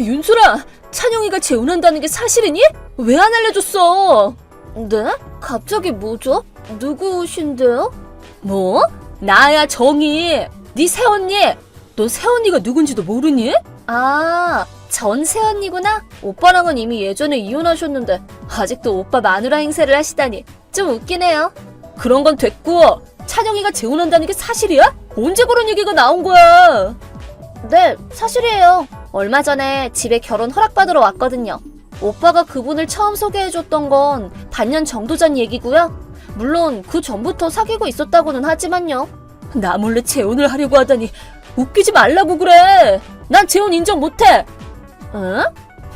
윤수라, 찬영이가 재혼한다는 게 사실이니? 왜 안 알려줬어? 네? 갑자기 뭐죠? 누구신데요? 뭐? 나야 정희. 네 새언니. 너 새언니가 누군지도 모르니? 아, 전 새언니구나. 오빠랑은 이미 예전에 이혼하셨는데 아직도 오빠 마누라 행세를 하시다니 좀 웃기네요. 그런 건 됐고 찬영이가 재혼한다는 게 사실이야? 언제 그런 얘기가 나온 거야? 네, 사실이에요. 얼마 전에 집에 결혼 허락받으러 왔거든요. 오빠가 그분을 처음 소개해줬던 건 반년 정도 전 얘기고요. 물론 그 전부터 사귀고 있었다고는 하지만요. 나 몰래 재혼을 하려고 하다니 웃기지 말라고 그래. 난 재혼 인정 못해. 응?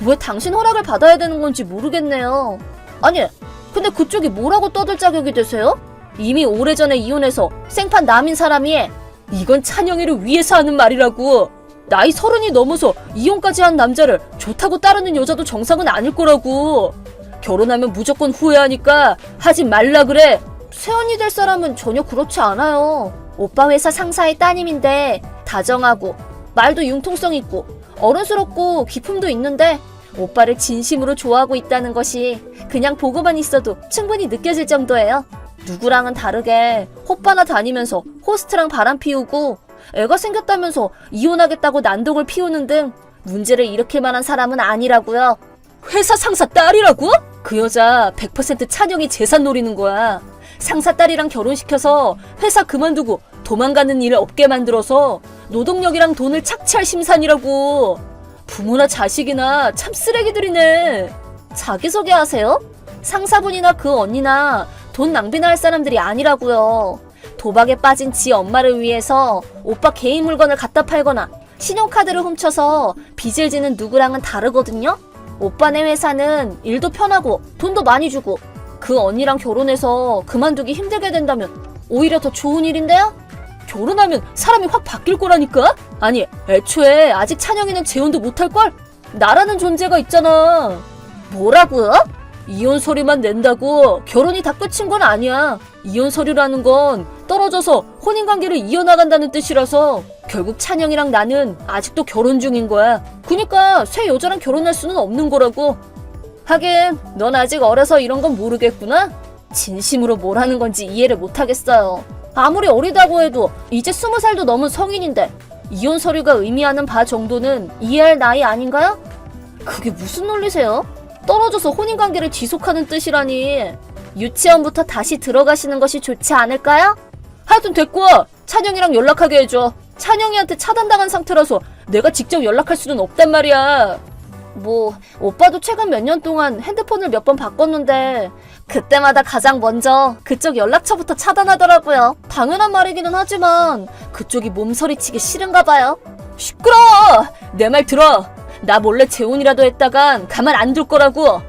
왜 당신 허락을 받아야 되는 건지 모르겠네요. 아니, 근데 그쪽이 뭐라고 떠들 자격이 되세요? 이미 오래전에 이혼해서 생판 남인 사람이 이건 찬영이를 위해서 하는 말이라고. 나이 서른이 넘어서 이혼까지 한 남자를 좋다고 따르는 여자도 정상은 아닐 거라고. 결혼하면 무조건 후회하니까 하지 말라 그래. 세연이 될 사람은 전혀 그렇지 않아요. 오빠 회사 상사의 따님인데 다정하고 말도 융통성 있고 어른스럽고 기품도 있는데 오빠를 진심으로 좋아하고 있다는 것이 그냥 보고만 있어도 충분히 느껴질 정도예요. 누구랑은 다르게 호빠나 다니면서 호스트랑 바람 피우고 애가 생겼다면서 이혼하겠다고 난독을 피우는 등 문제를 일으킬 만한 사람은 아니라고요. 회사 상사 딸이라고? 그 여자 100% 찬영이 재산 노리는 거야. 상사 딸이랑 결혼시켜서 회사 그만두고 도망가는 일을 없게 만들어서 노동력이랑 돈을 착취할 심산이라고. 부모나 자식이나 참 쓰레기들이네. 자기소개하세요? 상사분이나 그 언니나 돈 낭비나 할 사람들이 아니라고요. 도박에 빠진 지 엄마를 위해서 오빠 개인 물건을 갖다 팔거나 신용카드를 훔쳐서 빚을 지는 누구랑은 다르거든요? 오빠네 회사는 일도 편하고 돈도 많이 주고 그 언니랑 결혼해서 그만두기 힘들게 된다면 오히려 더 좋은 일인데요? 결혼하면 사람이 확 바뀔 거라니까? 아니, 애초에 아직 찬영이는 재혼도 못할걸? 나라는 존재가 있잖아. 뭐라고요? 이혼 서류만 낸다고 결혼이 다 끝인 건 아니야. 이혼 서류라는 건 떨어져서 혼인 관계를 이어나간다는 뜻이라서 결국 찬영이랑 나는 아직도 결혼 중인 거야. 그니까 새 여자랑 결혼할 수는 없는 거라고. 하긴 넌 아직 어려서 이런 건 모르겠구나. 진심으로 뭘 하는 건지 이해를 못 하겠어요. 아무리 어리다고 해도 이제 스무 살도 넘은 성인인데 이혼 서류가 의미하는 바 정도는 이해할 나이 아닌가요? 그게 무슨 논리세요? 떨어져서 혼인 관계를 지속하는 뜻이라니. 유치원부터 다시 들어가시는 것이 좋지 않을까요? 하여튼 됐고 찬영이랑 연락하게 해줘. 찬영이한테 차단당한 상태라서 내가 직접 연락할 수는 없단 말이야. 뭐 오빠도 최근 몇 년 동안 핸드폰을 몇 번 바꿨는데 그때마다 가장 먼저 그쪽 연락처부터 차단하더라고요. 당연한 말이기는 하지만 그쪽이 몸서리치기 싫은가 봐요. 시끄러워! 내 말 들어! 나 몰래 재혼이라도 했다간 가만 안 둘 거라고!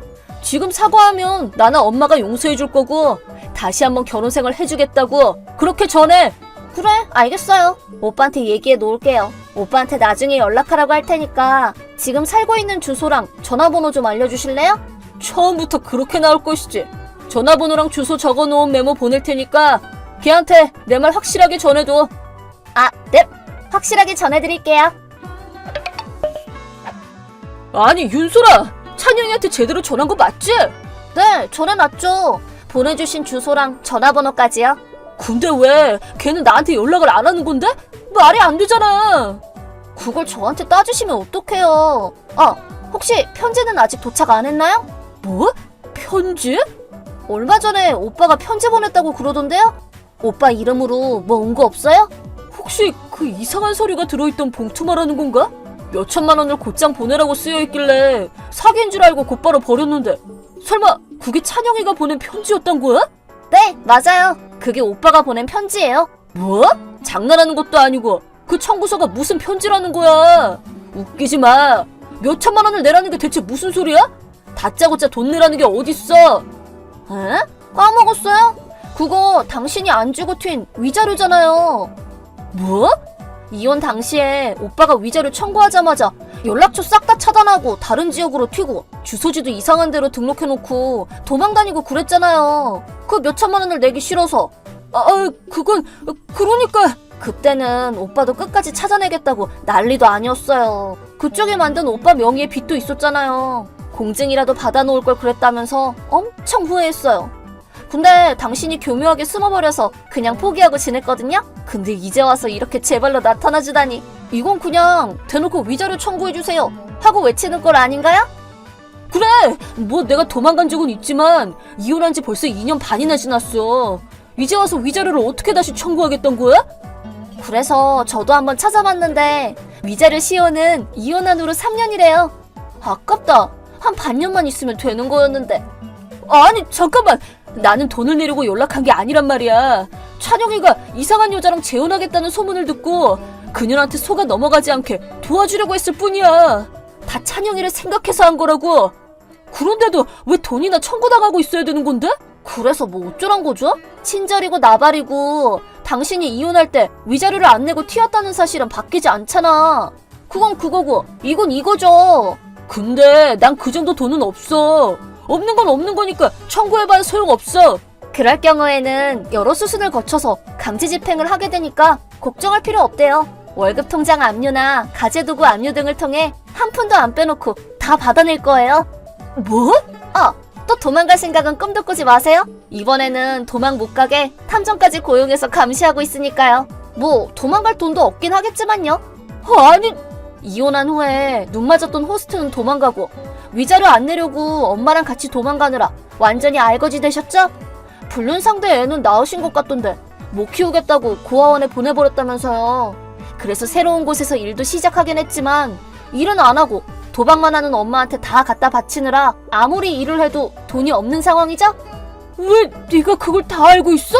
지금 사과하면 나나 엄마가 용서해 줄 거고 다시 한번 결혼 생활 해주겠다고 그렇게 전해. 그래 알겠어요. 오빠한테 얘기해 놓을게요. 오빠한테 나중에 연락하라고 할 테니까 지금 살고 있는 주소랑 전화번호 좀 알려주실래요? 처음부터 그렇게 나올 것이지. 전화번호랑 주소 적어놓은 메모 보낼 테니까 걔한테 내 말 확실하게 전해줘 아, 네 확실하게 전해드릴게요 아니 윤소라 찬영이한테 제대로 전한 거 맞지? 네 전해놨죠 보내주신 주소랑 전화번호까지요 근데 왜 걔는 나한테 연락을 안 하는 건데? 말이 안 되잖아 그걸 저한테 따지시면 어떡해요 아 혹시 편지는 아직 도착 안 했나요? 뭐? 편지? 얼마 전에 오빠가 편지 보냈다고 그러던데요? 오빠 이름으로 뭐 온 거 없어요? 혹시 그 이상한 서류가 들어있던 봉투 말하는 건가? 몇 천만 원을 곧장 보내라고 쓰여 있길래 사기인 줄 알고 곧바로 버렸는데 설마 그게 찬영이가 보낸 편지였단 거야? 네, 맞아요. 그게 오빠가 보낸 편지예요. 뭐? 장난하는 것도 아니고 그 청구서가 무슨 편지라는 거야? 웃기지 마. 몇 천만 원을 내라는 게 대체 무슨 소리야? 다짜고짜 돈 내라는 게 어딨어? 에? 까먹었어요? 그거 당신이 안 주고 튄 위자료잖아요. 뭐? 이혼 당시에 오빠가 위자료 청구하자마자 연락처 싹 다 차단하고 다른 지역으로 튀고 주소지도 이상한 데로 등록해놓고 도망다니고 그랬잖아요. 그 몇 천만 원을 내기 싫어서. 아, 아, 그건 그러니까 그때는 오빠도 끝까지 찾아내겠다고 난리도 아니었어요. 그쪽에 만든 오빠 명의의 빚도 있었잖아요. 공증이라도 받아놓을 걸 그랬다면서 엄청 후회했어요. 근데 당신이 교묘하게 숨어버려서 그냥 포기하고 지냈거든요? 근데 이제 와서 이렇게 제 발로 나타나주다니. 이건 그냥 대놓고 위자료 청구해주세요. 하고 외치는 걸 아닌가요? 그래! 뭐 내가 도망간 적은 있지만 이혼한 지 벌써 2년 반이나 지났어. 이제 와서 위자료를 어떻게 다시 청구하겠던 거야? 그래서 저도 한번 찾아봤는데 위자료 시효는 이혼한 후로 3년이래요. 아깝다. 한 반년만 있으면 되는 거였는데. 아니 잠깐만. 나는 돈을 내려고 연락한 게 아니란 말이야. 찬영이가 이상한 여자랑 재혼하겠다는 소문을 듣고 그녀한테 속아 넘어가지 않게 도와주려고 했을 뿐이야. 다 찬영이를 생각해서 한 거라고. 그런데도 왜 돈이나 청구당하고 있어야 되는 건데? 그래서 뭐 어쩌란 거죠? 친절이고 나발이고 당신이 이혼할 때 위자료를 안 내고 튀었다는 사실은 바뀌지 않잖아. 그건 그거고 이건 이거죠. 근데 난 그 정도 돈은 없어. 없는 건 없는 거니까 청구해봐야 소용없어. 그럴 경우에는 여러 수순을 거쳐서 강제 집행을 하게 되니까 걱정할 필요 없대요. 월급 통장 압류나 가재도구 압류 등을 통해 한 푼도 안 빼놓고 다 받아낼 거예요. 뭐? 아, 또 도망갈 생각은 꿈도 꾸지 마세요. 이번에는 도망 못 가게 탐정까지 고용해서 감시하고 있으니까요. 뭐 도망갈 돈도 없긴 하겠지만요. 아니 이혼한 후에 눈 맞았던 호스트는 도망가고 위자료 안 내려고 엄마랑 같이 도망가느라 완전히 알거지 되셨죠? 불륜 상대 애는 낳으신 것 같던데 못 키우겠다고 고아원에 보내버렸다면서요. 그래서 새로운 곳에서 일도 시작하긴 했지만 일은 안 하고 도박만 하는 엄마한테 다 갖다 바치느라 아무리 일을 해도 돈이 없는 상황이죠? 왜 네가 그걸 다 알고 있어?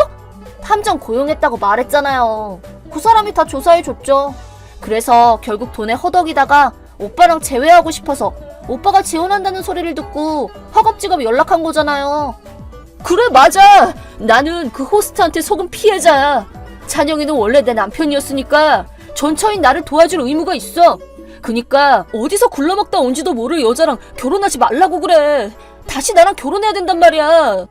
탐정 고용했다고 말했잖아요. 그 사람이 다 조사해줬죠. 그래서 결국 돈에 허덕이다가 오빠랑 재회하고 싶어서 오빠가 지원한다는 소리를 듣고 허겁지겁 연락한 거잖아요. 그래 맞아. 나는 그 호스트한테 속은 피해자야. 찬영이는 원래 내 남편이었으니까 전처인 나를 도와줄 의무가 있어. 그니까 어디서 굴러먹다 온지도 모를 여자랑 결혼하지 말라고 그래. 다시 나랑 결혼해야 된단 말이야.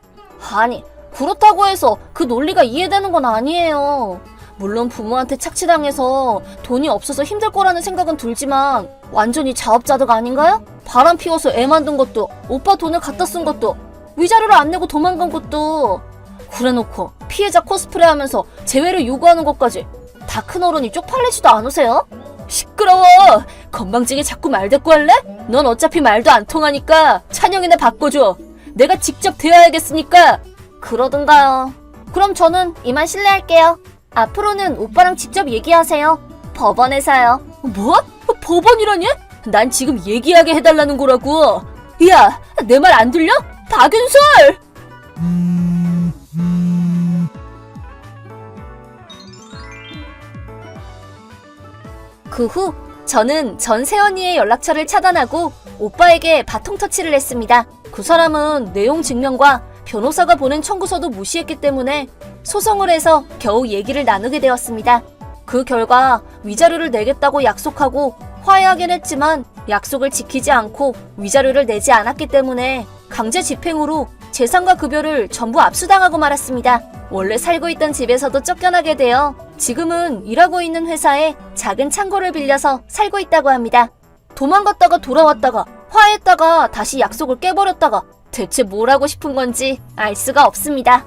아니, 그렇다고 해서 그 논리가 이해되는 건 아니에요. 물론 부모한테 착취당해서 돈이 없어서 힘들 거라는 생각은 들지만 완전히 자업자득 아닌가요? 바람 피워서 애 만든 것도 오빠 돈을 갖다 쓴 것도 위자료를 안 내고 도망간 것도 그래놓고 피해자 코스프레 하면서 재회를 요구하는 것까지 다 큰 어른이 쪽팔리지도 않으세요? 시끄러워! 건방지게 자꾸 말대꾸 할래? 넌 어차피 말도 안 통하니까 찬영이네 바꿔줘. 내가 직접 대화하겠으니까. 그러든가요. 그럼 저는 이만 실례할게요. 앞으로는 오빠랑 직접 얘기하세요. 법원에서요. 뭐? 법원이라니? 난 지금 얘기하게 해달라는 거라고. 야, 내 말 안 들려? 박윤솔! 그후 저는 전 세연이의 연락처를 차단하고 오빠에게 바통 터치를 했습니다. 그 사람은 내용 증명과 변호사가 보낸 청구서도 무시했기 때문에 소송을 해서 겨우 얘기를 나누게 되었습니다. 그 결과 위자료를 내겠다고 약속하고 화해하긴 했지만 약속을 지키지 않고 위자료를 내지 않았기 때문에 강제 집행으로 재산과 급여를 전부 압수당하고 말았습니다. 원래 살고 있던 집에서도 쫓겨나게 되어 지금은 일하고 있는 회사에 작은 창고를 빌려서 살고 있다고 합니다. 도망갔다가 돌아왔다가 화해했다가 다시 약속을 깨버렸다가 대체 뭘 하고 싶은 건지 알 수가 없습니다.